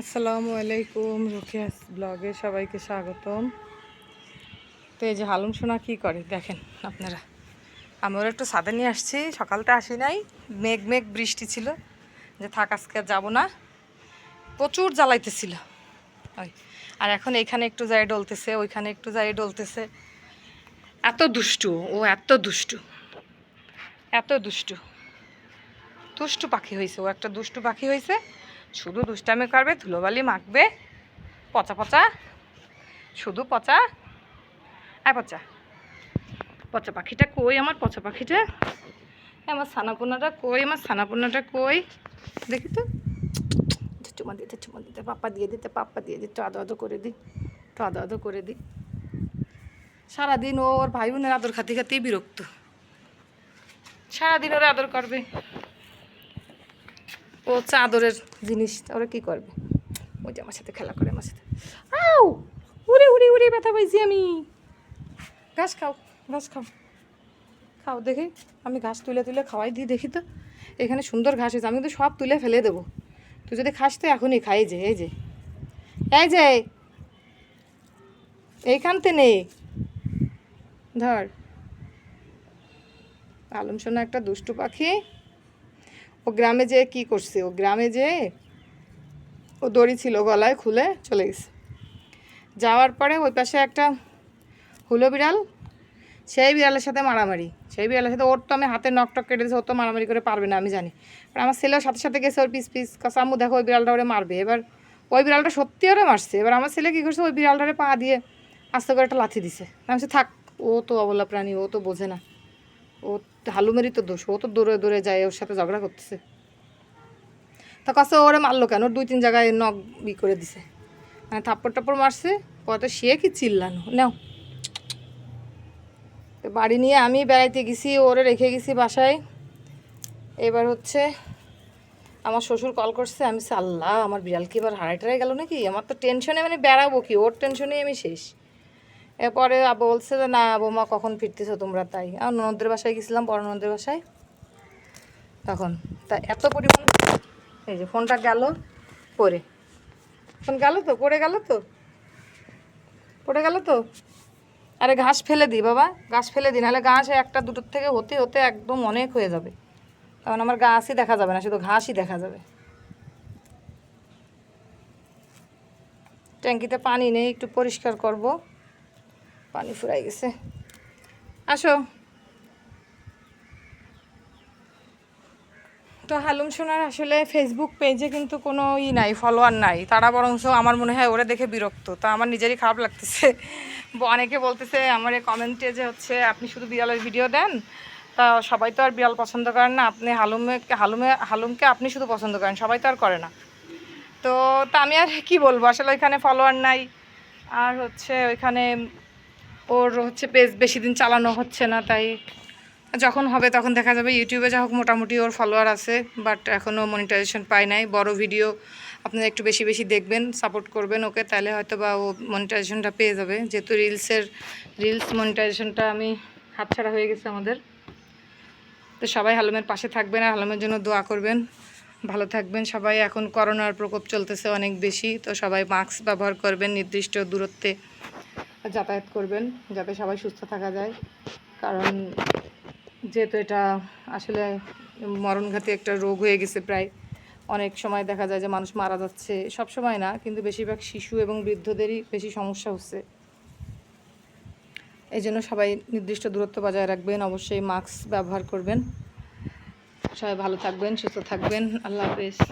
আসসালামু আলাইকুম, রুকিয়াস ব্লগে সবাইকে স্বাগতম। তো এই যে হালুম সোনা কী করে? দেখেন আপনারা। আমরা একটু সাদে নিয়ে আসছি, সকালটা আসি নাই। মেঘ মেঘ বৃষ্টি ছিল। যে থাক, আজকে যাব না। প্রচুর জ্বালাইতেছিল। ওই, আর এখন এইখানে একটু যাই ডলতেছে, ওইখানে একটু যাই ডলতেছে। এত দুষ্টু, ও এত দুষ্টু। এত দুষ্টু। দুষ্টু পাখি হয়েছে ও একটা দুষ্টু পাখি হয়েছে শুধু দুষ্টামি করবে, ধুলোবালি মাখবে, পচা পচা, শুধু পচা। হ্যাঁ পচা। পচা পাখিটা কই আমার? পচা পাখিটা? আমার ছানাপোনাটা কই? আমার ছানাপোনাটা কই? দেখি তো। চুমা দিতে চুমা দিতে, পাপ্পা দিয়ে দিতে, পাপ্পা দিয়ে দিতে আদো আদো করে দিই একটু আদো আদো করে দিই সারাদিন ওর ভাই বোনের আদর খাতে খাতেই বিরক্ত। সারাদিন ওরা আদর করবে। ও হচ্ছে আদরের জিনিস, ওরা কি করবে? ওই যে আমার সাথে খেলা করে, আমার সাথে। আউ! উড়ে উড়ে উড়ে, ব্যথা পাইছি আমি। ঘাস খাও ঘাস খাও। খাও, দেখি। আমি ঘাস তুলে তুলে খাওয়াই দিই, দেখি তো। এখানে সুন্দর ঘাস হয়েছে, আমি কিন্তু সব তুলে ফেলে দেবো। তুই যদি খাস তো এখনই খাই যে, এই যে। এই যে এইখানতে নেই ধর। আলম সোনা একটা দুষ্টু পাখি। ও গ্রামে যেয়ে কি করছে? ও গ্রামে যেয়ে ও দড়ি ছিল গলায় খুলে চলে গেছে। যাওয়ার পরে ওই পাশে একটা হুলো বিড়াল সেই বিড়ালের সাথে মারামারি। সেই বিড়ালের সাথে ওর তো আমি হাতে নক টক কেটে দিয়েছি ওর তো মারামারি করে পারবে না আমি জানি। আর আমার ছেলেও সাথে সাথে গেছে ওর পিস পিস কাসাম্মু দেখো ওই বিড়ালটা ওরে মারবে। এবার ওই বিড়ালটা সত্যি ওরে মারছে। এবার আমার ছেলে কী করছে? ওই বিড়ালটারে পা দিয়ে আস্তে করে একটা লাথি দিছে। আমি বলছি, থাক ও তো অবলা প্রাণী ও তো বোঝে না। ও হালুমেরই তো দোষ, ও তো দৌড়ে দৌড়ে যায়, ওর সাথে ঝগড়া করতেছে। তা কাছে ওরে মারলো কেন? দুই তিন জায়গায় নখ ই করে দিছে। মানে থাপ্পড় টাপ্পড় মারছে কত সে কি চিল্লানো? নাও। তো বাড়ি নিয়ে আমি বেড়াইতে গেছি, ওরে রেখে গেছি বাসায়। এবার হচ্ছে আমার শ্বশুর কল করছে, আমি আল্লাহ, আমার বিড়াল কি এবার হারাই টারাই গেল নাকি? আমার তো টেনশনে মানে বেড়াবো কি? ওর টেনশনেই আমি শেষ। এরপরে বলছে যে, না, বৌমা, কখন ফিরতেছো তোমরা? তাই। আর ননদের বাসায় গেছিলাম, বড় ননদের বাসায়। তখন। তা এত পরিমাণ এই যে ফোনটা গেল পরে। ফোন গেল তো? পড়ে গেল তো? পড়ে গেল তো? আরে ঘাস ফেলে দিই বাবা, ঘাস ফেলে দিই নাহলে ঘাস একটা দুটোর থেকে হতে হতে একদম অনেক হয়ে যাবে। তখন আমার গাছই দেখা যাবে না, শুধু ঘাসই দেখা যাবে। ট্যাঙ্কিতে পানি নেই, একটু পরিষ্কার করব। পানি ফুরাই গেছে। আসো। তো হালুম সোনার আসলে ফেসবুক পেজে কিন্তু কোনো ই নাই ফলোয়ার নাই। তারা বরঞ্চ আমার মনে হয় ওরা দেখে বিরক্ত। তো আমার নিজেরই খারাপ লাগতেছে। অনেকে বলতেছে আমার এই কমেন্টে যে হচ্ছে, আপনি শুধু বিড়ালের ভিডিও দেন, তা সবাই তো আর বিড়াল পছন্দ করেন না। আপনি হালুমে হালুমে, হালুমকে আপনি শুধু পছন্দ করেন, সবাই তো আর করে না। তো তা আমি আর কি বলব? আসলে ওইখানে ফলোয়ার নাই। আর হচ্ছে ওইখানে ওর হচ্ছে পেজ বেশি দিন চালানো হচ্ছে না, তাই যখন হবে তখন দেখা যাবে ইউটিউবে যা হোক মোটামুটি ওর ফলোয়ার আছে বাট এখনও মনিটাইজেশন পায় নাই। বড় ভিডিও আপনারা একটু বেশি বেশি দেখবেন সাপোর্ট করবেন ওকে, তাহলে হয়তো বা ও মনিটাইজেশনটা পেয়ে যাবে। যেহেতু রিলসের রিলস মনিটাইজেশনটা আমি হাতছাড়া হয়ে গেছে আমাদের। তো সবাই হালমের পাশে থাকবেন আর হালুমের জন্য দোয়া করবেন। ভালো থাকবেন সবাই। এখন করোনার প্রকোপ চলতেছে অনেক বেশি, তো সবাই মাস্ক ব্যবহার করবেন নির্দিষ্ট দূরত্বে। যাতায়াত করবেন যাতে সবাই সুস্থ থাকা যায়। কারণ যেহেতু এটা আসলে মরণঘাতী একটা রোগ হয়ে গেছে প্রায়, অনেক সময় দেখা যায় যে মানুষ মারা যাচ্ছে, সব সময় না, কিন্তু বেশিরভাগ শিশু এবং বৃদ্ধদেরই বেশি সমস্যা হচ্ছে। এই জন্য সবাই নির্দিষ্ট দূরত্ব বজায় রাখবেন, অবশ্যই মাস্ক ব্যবহার করবেন। সবাই ভালো থাকবেন, সুস্থ থাকবেন। আল্লাহ হাফেজ।